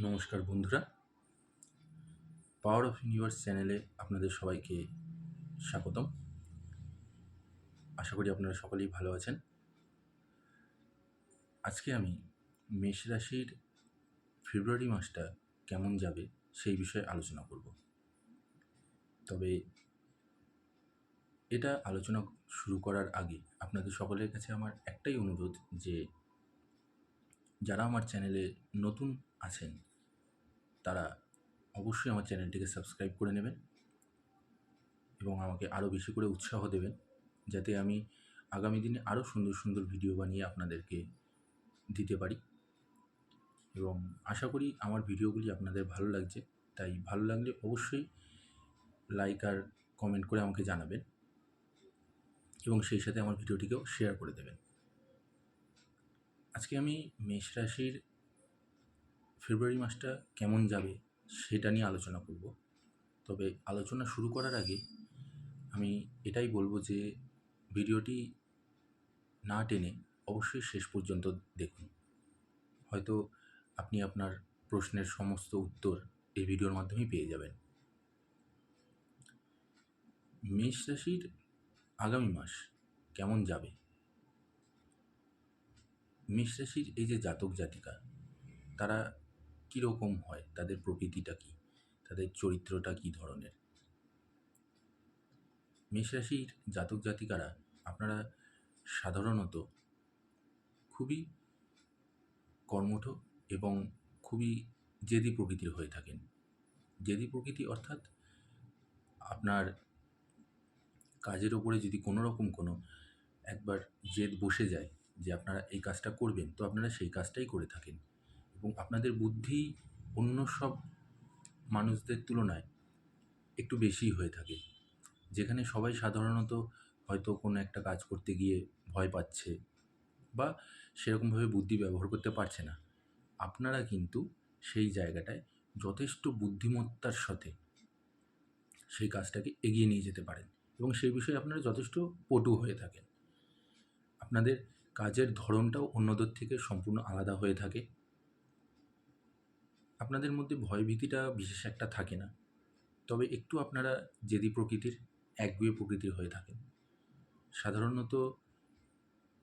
নমস্কার বন্ধুরা। Power of universe চ্যানেলে আপনাদের সবাইকে স্বাগতম। আশা করি আপনারা সকলেই ভালো আছেন। আজকে আমি মেষ রাশির ফেব্রুয়ারি মাসটা কেমন যাবে সেই বিষয়ে আলোচনা করব। তবে এটা আলোচনা শুরু করার আগে আপনাদের সকলের কাছে আমার একটাই অনুরোধ যে, যারা আমার চ্যানেলে নতুন আছেন তারা অবশ্যই আমার চ্যানেলটিকে সাবস্ক্রাইব করে নেবেন এবং আমাকে আরও বেশি করে উৎসাহ দেবেন যাতে আমি আগামী দিনে আরও সুন্দর সুন্দর ভিডিও বানিয়ে আপনাদেরকে দিতে পারি। এবং আশা করি আমার ভিডিওগুলি আপনাদের ভালো লাগছে। তাই ভালো লাগলে অবশ্যই লাইক আর কমেন্ট করে আমাকে জানাবেন এবং সেই সাথে আমার ভিডিওটিকেও শেয়ার করে দেবেন। আজকে আমি মেষ রাশির ফেব্রুয়ারি মাসটা কেমন যাবে সেটা নিয়ে আলোচনা করব। তবে আলোচনা শুরু করার আগে আমি এটাই বলব যে ভিডিওটি না টেনে অবশ্যই শেষ পর্যন্ত দেখুন। হয়তো আপনি আপনার প্রশ্নের সমস্ত উত্তর এই ভিডিওর মাধ্যমেই পেয়ে যাবেন। মেষ রাশির আগামী মাস কেমন যাবে? মেষ রাশির এই যে জাতক জাতিকা তারা কীরকম হয়? তাদের প্রকৃতিটা কী? তাদের চরিত্রটা কী ধরনের? মেষ রাশির জাতক জাতিকারা, আপনারা সাধারণত খুবই কর্মঠ এবং খুবই জেদি প্রকৃতির হয়ে থাকেন। জেদি প্রকৃতি অর্থাৎ আপনার কাজের ওপরে যদি কোনো রকম কোনো একবার জেদ বসে যায় যে আপনারা এই কাজটা করবেন, তো আপনারা সেই কাজটাই করে থাকেন। এবং আপনাদের বুদ্ধি অন্য সব মানুষদের তুলনায় একটু বেশিই হয়ে থাকে। যেখানে সবাই সাধারণত হয়তো কোনো একটা কাজ করতে গিয়ে ভয় পাচ্ছে বা সেরকমভাবে বুদ্ধি ব্যবহার করতে পারছে না। আপনারা কিন্তু সেই জায়গাটায় যথেষ্ট বুদ্ধিমত্তার সাথে সেই কাজটাকে এগিয়ে নিয়ে যেতে পারেন এবং সেই বিষয়ে আপনারা যথেষ্ট পটু হয়ে থাকেন। আপনাদের কাজের ধরনটাও অন্যদের থেকে সম্পূর্ণ আলাদা হয়ে থাকে। আপনাদের মধ্যে ভয়ভীতিটা বিশেষ একটা থাকে না। তবে একটু আপনারা জেদি প্রকৃতির, একগুয়ে প্রকৃতির হয়ে থাকেন। সাধারণত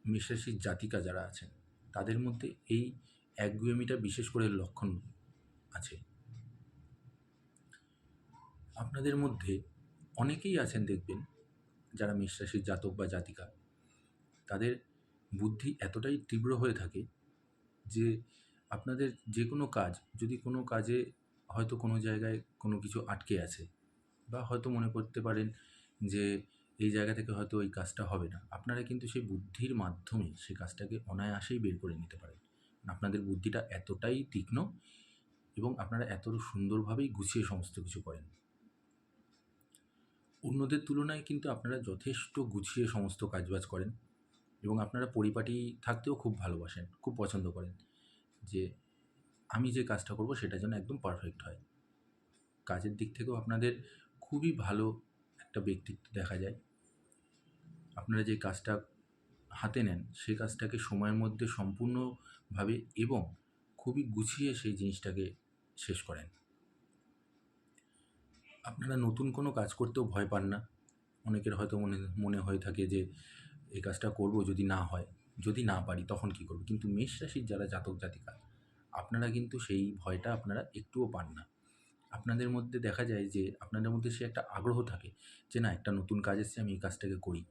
মেষরাশির জাতিকা যারা আছেন, তাদের মধ্যে এই একগুয়েমিটা বিশেষ করে লক্ষণ আছে। আপনাদের মধ্যে অনেকেই আছেন দেখবেন, যারা মেষরাশির জাতক বা জাতিকা। তাদের বুদ্ধি এতটাই তীব্র হয়ে থাকে যে আপনাদের যে কোনো কাজ, যদি কোনো কাজে হয়তো কোনো জায়গায় কোনো কিছু আটকে আছে বা হয়তো মনে করতে পারেন যে এই জায়গা থেকে হয়তো ওই কাজটা হবে না, আপনারা কিন্তু সেই বুদ্ধির মাধ্যমে সেই কাজটাকে অনায়াসেই বের করে নিতে পারেন। আপনাদের বুদ্ধিটা এতটাই তীক্ষ্ণ এবং আপনারা এত সুন্দরভাবেই গুছিয়ে সমস্ত কিছু করেন। অন্যদের তুলনায় কিন্তু আপনারা যথেষ্ট গুছিয়ে সমস্ত কাজবাজ করেন এবং আপনারা পরিপাটি থাকতেও খুব ভালোবাসেন, খুব পছন্দ করেন। যে আমি যে কাজটা করব সেটা যেন একদম পারফেক্ট হয়। কাজের দিক থেকেও আপনাদের খুবই ভালো একটা ব্যক্তিত্ব দেখা যায়। আপনারা যে কাজটা হাতে নেন সেই কাজটাকে সময়ের মধ্যে সম্পূর্ণভাবে এবং খুবই গুছিয়ে সেই জিনিসটাকে শেষ করেন। আপনারা নতুন কোনো কাজ করতেও ভয় পান না। অনেকের হয়তো মনে মনে হয়ে থাকে যে এই কাজটা করব যদি না হয়। যদি না পারি তখন কী করব? কিন্তু মেষ রাশির যারা জাতক জাতিকা, আপনারা কিন্তু সেই ভয়টা আপনারা একটুও পান না। আপনাদের মধ্যে দেখা যায় যে, আপনাদের মধ্যে সে একটা আগ্রহ থাকে যে, না, একটা নতুন কাজ এসছে, আমি এই কাজটাকে করি।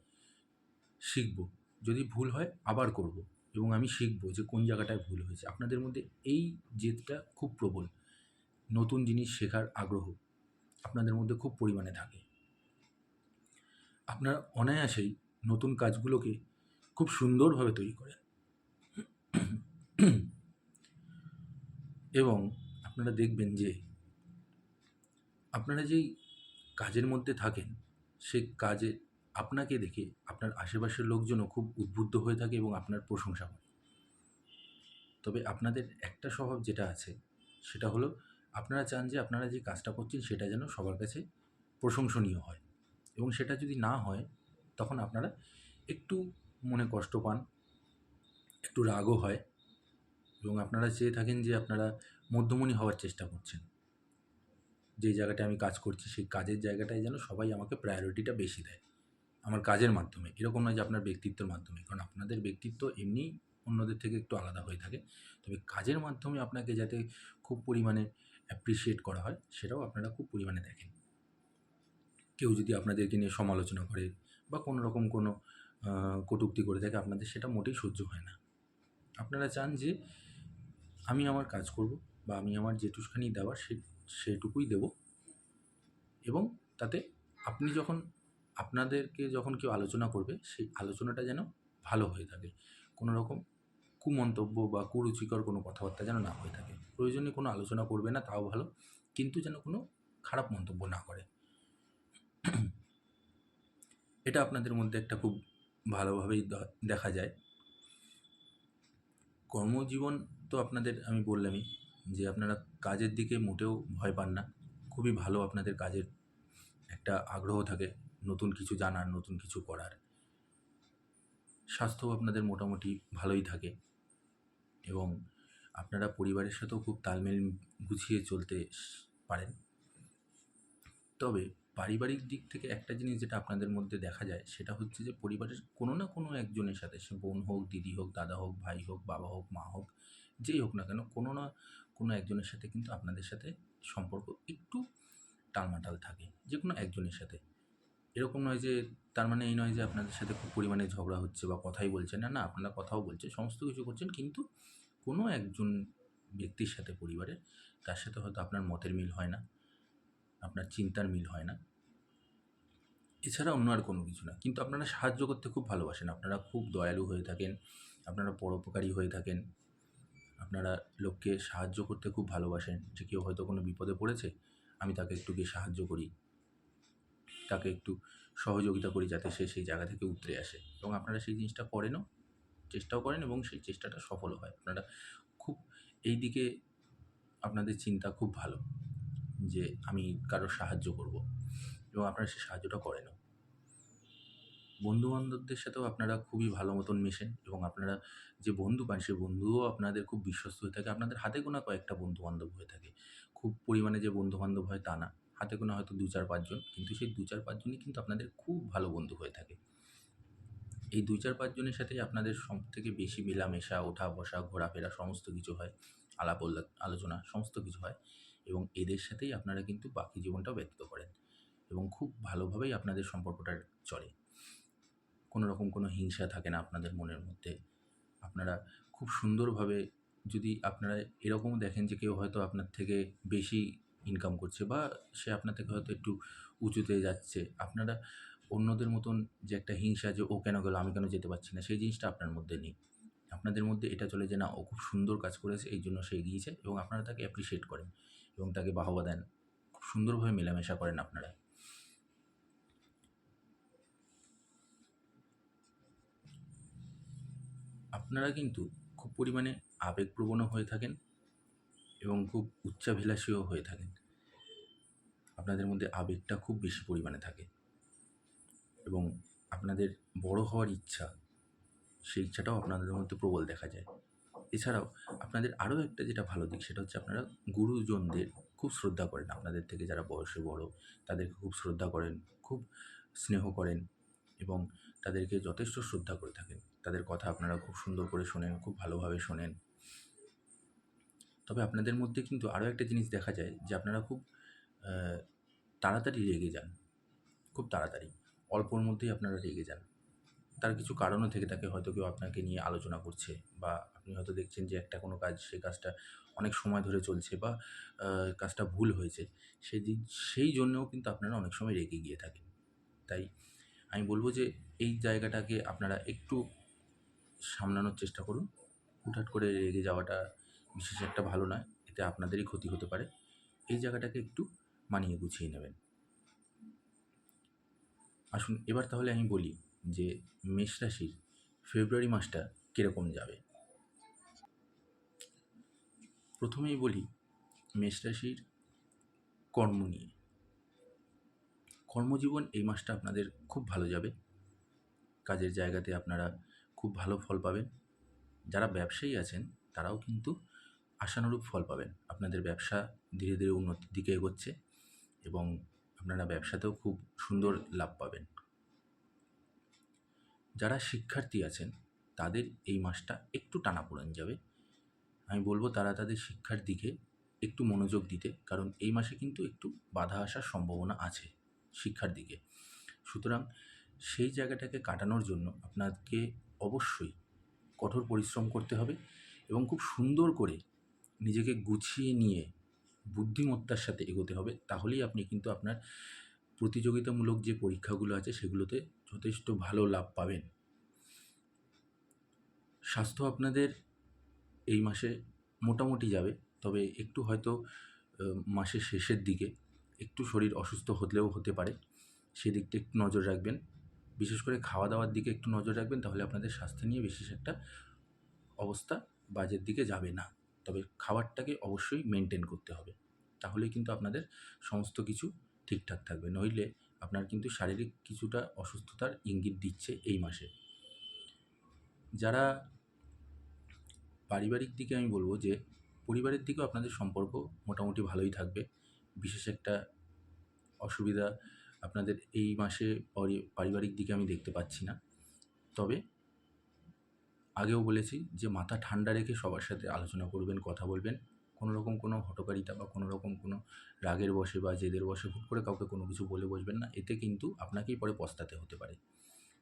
শিখব। যদি ভুল হয়, আবার করব। এবং আমি শিখব যে, কোন জায়গাটায় ভুল হয়েছে। আপনাদের মধ্যে এই জেদটা খুব প্রবল। নতুন জিনিস শেখার আগ্রহ আপনাদের মধ্যে খুব পরিমাণে থাকে। আপনারা অনায়াসেই নতুন কাজগুলোকে খুব সুন্দরভাবে তৈরি করেন। এবং আপনারা দেখবেন যে আপনারা যেই কাজের মধ্যে থাকেন সেই কাজে আপনাকে দেখে আপনার আশেপাশের লোকজনও খুব উদ্বুদ্ধ হয়ে থাকে এবং আপনার প্রশংসা করে। তবে আপনাদের একটা স্বভাব যেটা আছে, সেটা হলো আপনারা চান যে আপনারা যে কাজটা করছেন, সেটা যেন সবার কাছে প্রশংসনীয় হয়। এবং সেটা যদি না হয়, তখন আপনারা একটু মনে কষ্ট পান, একটু রাগও হয় এবং আপনারা চেয়ে থাকেন যে আপনারা মধ্যমণি হওয়ার চেষ্টা করছেন। যে জায়গাটায় আমি কাজ করছি সেই কাজের জায়গাটায় যেন সবাই আমাকে প্রায়োরিটিটা বেশি দেয়, আমার কাজের মাধ্যমে। এরকম নয় যে আপনার ব্যক্তিত্বের মাধ্যমে, কারণ আপনাদের ব্যক্তিত্ব এমনিই অন্যদের থেকে একটু আলাদা হয়ে থাকে। তবে কাজের মাধ্যমে আপনাকে যাতে খুব পরিমাণে অ্যাপ্রিসিয়েট করা হয়, সেটাও আপনারা খুব পরিমাণে দেখেন। কেউ যদি আপনাদেরকে নিয়ে সমালোচনা করে বা কোনো রকম কোনো কটূক্তি করে থাকে, আপনাদের সেটা মোটেই সহ্য হয় না। আপনারা চান যে, আমি আমার কাজ করব বা আমি আমার যেটুখানি দেওয়ার সে, সেটুকুই দেব এবং তাতে আপনি যখন, আপনাদেরকে যখন কেউ আলোচনা করবে, সেই আলোচনাটা যেন ভালো হয়ে থাকে। কোনো রকম কুমন্তব্য বা কুরুচিকর কোনো কথাবার্তা যেন না হয়ে থাকে। প্রয়োজনে কোনো আলোচনা করবে না, তাও ভালো, কিন্তু যেন কোনো খারাপ মন্তব্য না করে। এটা আপনাদের মধ্যে একটা খুব ভালোভাবেই দেখা যায়। কর্মজীবন তো আপনাদের আমি বললামই যে আপনারা কাজের দিকে মোটেও ভয় পান না। খুবই ভালো আপনাদের কাজের একটা আগ্রহ থাকে নতুন কিছু জানার, নতুন কিছু করার। স্বাস্থ্যও আপনাদের মোটামুটি ভালোই থাকে এবং আপনারা পরিবারের সাথেও খুব তালমেল গুছিয়ে চলতে পারেন। তবে পারিবারিক দিক থেকে একটা জিনিস যেটা আপনাদের মধ্যে দেখা যায়, সেটা হচ্ছে যে পরিবারের কোনো না কোনো একজনের সাথে, সে বোন হোক, দিদি হোক, দাদা হোক, ভাই হোক, বাবা হোক, মা হোক, যেই হোক না কেন, কোনো না কোনো একজনের সাথে কিন্তু আপনাদের সাথে সম্পর্ক একটু টালমাটাল থাকে, যে কোনো একজনের সাথে। এরকম নয় যে, তার মানে এই নয় যে আপনাদের সাথে খুব পরিমাণে ঝগড়া হচ্ছে বা কথাই বলছেন না না, আপনারা কথাও বলছেন, সমস্ত কিছু করছেন, কিন্তু কোনো একজন ব্যক্তির সাথে পরিবারের, তার সাথে হয়তো আপনার মতের মিল হয় না। আপনার চিন্তার মিল হয় না। এছাড়া অন্য আর কোনো কিছু না। কিন্তু আপনারা সাহায্য করতে খুব ভালোবাসেন। আপনারা খুব দয়ালু হয়ে থাকেন। আপনারা পরোপকারী হয়ে থাকেন। আপনারা লোককে সাহায্য করতে খুব ভালোবাসেন। যে কেউ হয়তো কোনো বিপদে পড়েছে, আমি তাকে একটু গিয়ে সাহায্য করি। তাকে একটু সহযোগিতা করি যাতে সে সেই জায়গা থেকে উতরে আসে। এবং আপনারা সেই জিনিসটা করেনও, চেষ্টাও করেন এবং সেই চেষ্টাটা সফলও হয়। আপনারা খুব, এই দিকে আপনাদের চিন্তা খুব ভালো। যে আমি কারোর সাহায্য করব এবং আপনারা সেই সাহায্যটা করেনও। বন্ধু বান্ধবদের সাথেও আপনারা খুবই ভালো মতন মেশেন এবং আপনারা যে বন্ধু পান, সেই বন্ধুও আপনাদের খুব বিশ্বস্ত হয়ে থাকে। আপনাদের হাতে গোনা কয়েকটা বন্ধু বান্ধব হয়ে থাকে। খুব পরিমাণে যে বন্ধু বান্ধব হয় তা না। হাতে গোনা হয়তো দু চার পাঁচজন, কিন্তু সেই দু চার পাঁচজনই কিন্তু আপনাদের খুব ভালো বন্ধু হয়ে থাকে। এই দু চার পাঁচজনের সাথেই আপনাদের সব থেকে বেশি মেলামেশা ওঠা বসা ঘোরাফেরা সমস্ত কিছু হয়। আলাপ আলোচনা সমস্ত কিছু হয়। এবং এদের সাথেই আপনারা কিন্তু বাকি জীবনটাও ব্যতীত করেন এবং খুব ভালোভাবেই আপনাদের সম্পর্কটা চলে। কোনো রকম কোনো হিংসা থাকে না আপনাদের মনের মধ্যে। আপনারা খুব সুন্দরভাবে যদি আপনারা এরকমও দেখেন যে কেউ হয়তো আপনার থেকে বেশি ইনকাম করছে বা সে আপনার থেকে হয়তো একটু উঁচুতে যাচ্ছে, আপনারা অন্যদের মতন যে একটা হিংসা যে, ও কেন গেলো? আমি কেন যেতে পারছি না? সেই জিনিসটা আপনার মধ্যে নেই। আপনাদের মধ্যে এটা চলে যে, না, ও খুব সুন্দর কাজ করেছে, এই জন্য সে এগিয়েছে এবং আপনারা তাকে অ্যাপ্রিসিয়েট করেন। এবং তাকে বাহবা দেন। খুব সুন্দরভাবে মেলামেশা করেন আপনারা। আপনারা কিন্তু খুব পরিমাণে আবেগপ্রবণও হয়ে থাকেন এবং খুব উচ্চাভিলাষীও হয়ে থাকেন। আপনাদের মধ্যে আবেগটা খুব বেশি পরিমাণে থাকে এবং আপনাদের বড় হওয়ার ইচ্ছা, সেই ইচ্ছাটাও আপনাদের মধ্যে প্রবল দেখা যায়। এছাড়াও আপনাদের আরও একটা যেটা ভালো দিক সেটা হচ্ছে আপনারা গুরুজনদের খুব শ্রদ্ধা করেন। আপনাদের থেকে যারা বয়সে বড় তাদেরকে খুব শ্রদ্ধা করেন, খুব স্নেহ করেন এবং তাদেরকে যথেষ্ট শ্রদ্ধা করে থাকেন। তাদের কথা আপনারা খুব সুন্দর করে শোনেন, খুব ভালোভাবে শোনেন। তবে আপনাদের মধ্যে কিন্তু আরও একটা জিনিস দেখা যায় যে আপনারা খুব তাড়াতাড়ি রেগে যান। খুব তাড়াতাড়ি। অল্পর মধ্যেই আপনারা রেগে যান। তার কিছু কারণও থেকে থাকে, হয়তো কেউ আপনাকে নিয়ে আলোচনা করছে বা আপনি হয়তো দেখছেন যে একটা কোনো কাজ, সেই কাজটা অনেক সময় ধরে চলছে বা কাজটা ভুল হয়েছে। সেই দিক সেই জন্যও কিন্তু আপনারা অনেক সময় রেগে গিয়ে থাকেন। তাই আমি বলব যে এই জায়গাটাকে আপনারা একটু সামলানোর চেষ্টা করুন। হুটহাট করে রেগে যাওয়াটা বিশেষ একটা ভালো নয়, এতে আপনাদেরই ক্ষতি হতে পারে। এই জায়গাটাকে একটু মানিয়ে গুছিয়ে নেবেন। আসুন, এবার তাহলে আমি বলি যে মেষ রাশির ফেব্রুয়ারি মাসটা কীরকম যাবে? প্রথমেই বলি, মেষ রাশির কর্ম নিয়ে। কর্মজীবন এই মাসটা আপনাদের খুব ভালো যাবে। কাজের জায়গাতে আপনারা খুব ভালো ফল পাবেন। যারা ব্যবসায়ী আছেন, তারাও কিন্তু আশানুরূপ ফল পাবেন। আপনাদের ব্যবসা ধীরে ধীরে উন্নতির দিকে এগোচ্ছে এবং আপনারা ব্যবসাতেও খুব সুন্দর লাভ পাবেন। যারা শিক্ষার্থী আছেন, তাদের এই মাসটা একটু টানাপোড়েন যাবে। আমি বলব তারা তাদের শিক্ষার দিকে একটু মনোযোগ দিতে, কারণ এই মাসে কিন্তু একটু বাধা আসার সম্ভাবনা আছে শিক্ষার দিকে। সুতরাং সেই জায়গাটাকে কাটানোর জন্য আপনাকে অবশ্যই কঠোর পরিশ্রম করতে হবে এবং খুব সুন্দর করে নিজেকে গুছিয়ে নিয়ে বুদ্ধিমত্তার সাথে এগোতে হবে। তাহলেই আপনি কিন্তু আপনার প্রতিযোগিতামূলক যে পরীক্ষাগুলো আছে সেগুলোতে যথেষ্ট ভালো লাভ পাবেন। স্বাস্থ্য আপনাদের এই মাসে মোটামুটি যাবে, তবে একটু হয়তো মাসের শেষের দিকে একটু শরীর অসুস্থ হলেও হতে পারে। সেদিকটা একটু নজর রাখবেন। বিশেষ করে খাওয়া দাওয়ার দিকে একটু নজর রাখবেন, তাহলে আপনাদের স্বাস্থ্য নিয়ে বিশেষ একটা অবস্থা বাজের দিকে যাবে না। তবে খাবারটাকে অবশ্যই মেনটেন করতে হবে। তাহলে কিন্তু আপনাদের সমস্ত কিছু ঠিকঠাক থাকবে। নইলে আপনার কিন্তু শারীরিক কিছুটা অসুস্থতার ইঙ্গিত দিচ্ছে এই মাসে। যারা পারিবারিক দিকে আমি বলব যে, পরিবারের দিকেও আপনাদের সম্পর্ক মোটামুটি ভালোই থাকবে। বিশেষ একটা অসুবিধা আপনাদের এই মাসে পরি- পারিবারিক দিকে আমি দেখতে পাচ্ছি না। তবে আগেও বলেছি যে, মাথা ঠান্ডা রেখে সবার সাথে আলোচনা করবেন, কথা বলবেন। কোনো রকম কোনো হটকারিতা বা কোনো রকম কোনো রাগের বসে বা জেদের বসে হুট করে কাউকে কোনো কিছু বলে বসবেন না। এতে কিন্তু আপনাকেই পরে পস্তাতে হতে পারে।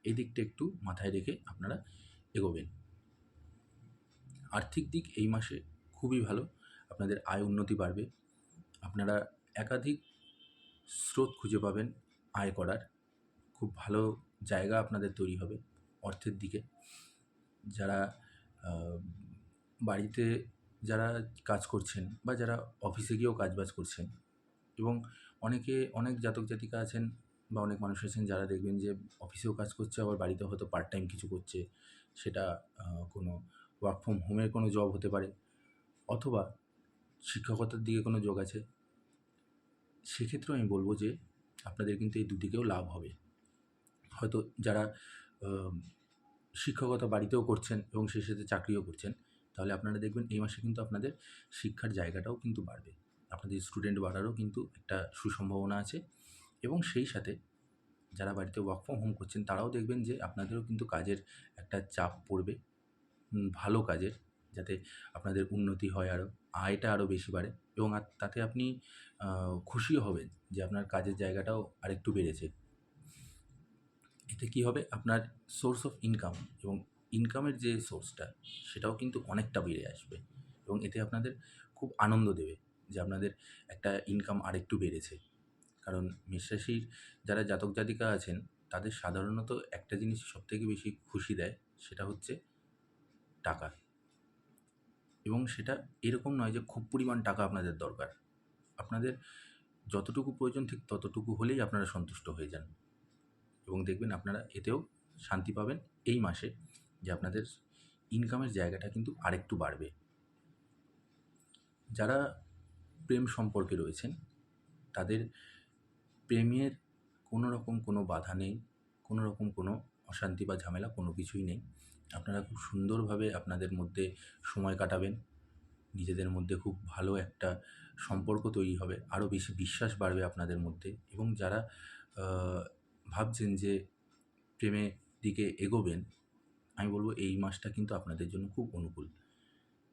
এই দিকটা একটু মাথায় রেখে আপনারা এগোবেন। আর্থিক দিক এই মাসে খুবই ভালো। আপনাদের আয় উন্নতি বাড়বে। আপনারা একাধিক স্রোত খুঁজে পাবেন আয় করার। খুব ভালো জায়গা আপনাদের তৈরি হবে অর্থের দিকে। যারা বাড়িতে যারা কাজ করছেন বা যারা অফিসে গিয়েও কাজবাজ করছেন এবং অনেকে, অনেক জাতক জাতিকা আছেন বা অনেক মানুষ আছেন যারা দেখবেন যে অফিসেও কাজ করছে, আবার বাড়িতে হয়তো পার্ট টাইম কিছু করছে, সেটা কোনো ওয়ার্ক ফ্রম হোমের কোনো জব হতে পারে অথবা শিক্ষকতার দিকে কোনো যোগ আছে, সেক্ষেত্রেও আমি বলব যে আপনাদের কিন্তু এই দুদিকেও লাভ হবে। হয়তো যারা শিক্ষকতা বাড়িতেও করছেন এবং সেই সাথে চাকরিও করছেন তাহলে আপনারা দেখবেন এই মাসে কিন্তু আপনাদের শিক্ষার জায়গাটাও কিন্তু বাড়বে। আপনাদের স্টুডেন্ট বাড়ারও কিন্তু একটা সুসম্ভাবনা আছে এবং সেই সাথে যারা বাড়িতে ওয়ার্ক ফ্রম হোম করছেন তারাও দেখবেন যে আপনাদেরও কিন্তু কাজের একটা চাপ পড়বে। ভালো কাজের যাতে আপনাদের উন্নতি হয় আরও, আয়টা আরও বেশি বাড়ে এবং তাতে আপনি খুশিও হবেন যে আপনার কাজের জায়গাটাও আরেকটু বেড়েছে। এতে কী হবে? আপনার সোর্স অফ ইনকাম এবং ইনকামের যে সোর্সটা সেটাও কিন্তু অনেকটা বেড়ে আসবে। এবং এতে আপনাদের খুব আনন্দ দেবে যে আপনাদের একটা ইনকাম আরেকটু বেড়েছে। কারণ মেষরাশির যারা জাতক জাতিকা আছেন, তাদের সাধারণত একটা জিনিস সবথেকে বেশি খুশি দেয়, সেটা হচ্ছে টাকা। এবং সেটা এরকম নয় যে খুব পরিমাণ টাকা আপনাদের দরকার। আপনাদের যতটুকু প্রয়োজন ঠিক ততটুকু হলেই আপনারা সন্তুষ্ট হয়ে যান। এবং দেখবেন আপনারা এতেও শান্তি পাবেন এই মাসে। যে আপনাদের ইনকামের জায়গাটা কিন্তু আরেকটু বাড়বে। যারা প্রেম সম্পর্কে রয়েছেন, তাদের প্রেমের কোনো রকম কোনো বাধা নেই, কোনো রকম কোনো অশান্তি বা ঝামেলা কোনো কিছুই নেই। আপনারা খুব সুন্দরভাবে আপনাদের মধ্যে সময় কাটাবেন, নিজেদের মধ্যে খুব ভালো একটা সম্পর্ক তৈরি হবে, আরও বেশি বিশ্বাস বাড়বে আপনাদের মধ্যে এবং যারা ভাবছেন যে প্রেমের দিকে এগোবেন আমি বলব এই মাসটা কিন্তু আপনাদের জন্য খুব অনুকূল।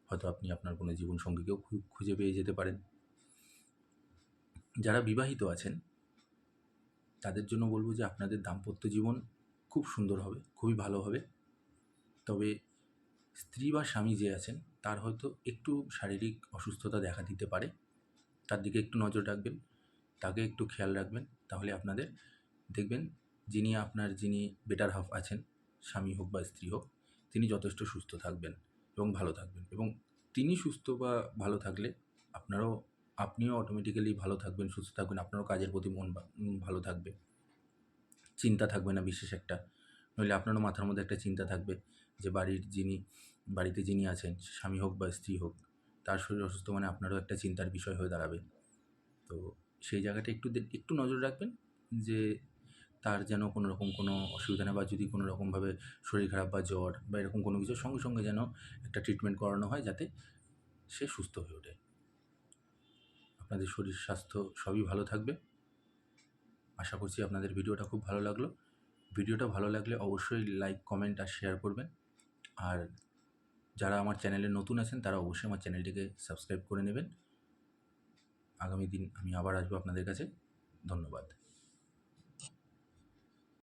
হয়তো আপনি আপনার কোনো জীবনসঙ্গীকেও খুঁজে পেয়ে যেতে পারেন। যারা বিবাহিত আছেন, তাদের জন্য বলব যে আপনাদের দাম্পত্য জীবন খুব সুন্দর হবে, খুবই ভালো হবে। তবে স্ত্রী বা স্বামী যে আছেন, তার হয়তো একটু শারীরিক অসুস্থতা দেখা দিতে পারে। তার দিকে একটু নজর রাখবেন, তাকে একটু খেয়াল রাখবেন। তাহলে আপনাদের দেখবেন যিনি আপনার, যিনি বেটার হাফ আছেন স্বামী হোক বা স্ত্রী হোক, তিনি যথেষ্ট সুস্থ থাকবেন এবং ভালো থাকবেন। এবং তিনি সুস্থ বা ভালো থাকলে আপনারও, আপনিও অটোমেটিক্যালি ভালো থাকবেন, সুস্থ থাকবেন, আপনারও কাজের প্রতি মন ভালো থাকবে। চিন্তা থাকবে না বিশেষ একটা। নইলে আপনারও মাথার মধ্যে একটা চিন্তা থাকবে যে বাড়ির যিনি, বাড়িতে যিনি আছেন, স্বামী হোক বা স্ত্রী হোক, তার শরীর অসুস্থ মানে আপনারও একটা চিন্তার বিষয় হয়ে দাঁড়াবে। তো সেই জায়গাটা একটু একটু নজর রাখবেন যে তার যেন কোনো রকম কোনো অসুবিধা না বা যদি কোনো রকমভাবে শরীর খারাপ বা জ্বর বা এরকম কোনো কিছু সঙ্গে সঙ্গে যেন একটা ট্রিটমেন্ট করানো হয় যাতে সে সুস্থ হয়ে ওঠে। আপনাদের শরীর স্বাস্থ্য সবই ভালো থাকবে। আশা করছি আপনাদের ভিডিওটা খুব ভালো লাগল। ভিডিওটা ভালো লাগলে অবশ্যই লাইক কমেন্ট আর শেয়ার করবেন। আর যারা আমার চ্যানেলে নতুন আছেন, তারা অবশ্যই আমার চ্যানেলটিকে সাবস্ক্রাইব করে নেবেন। আগামী দিন আমি আবার আসব আপনাদের কাছে। ধন্যবাদ।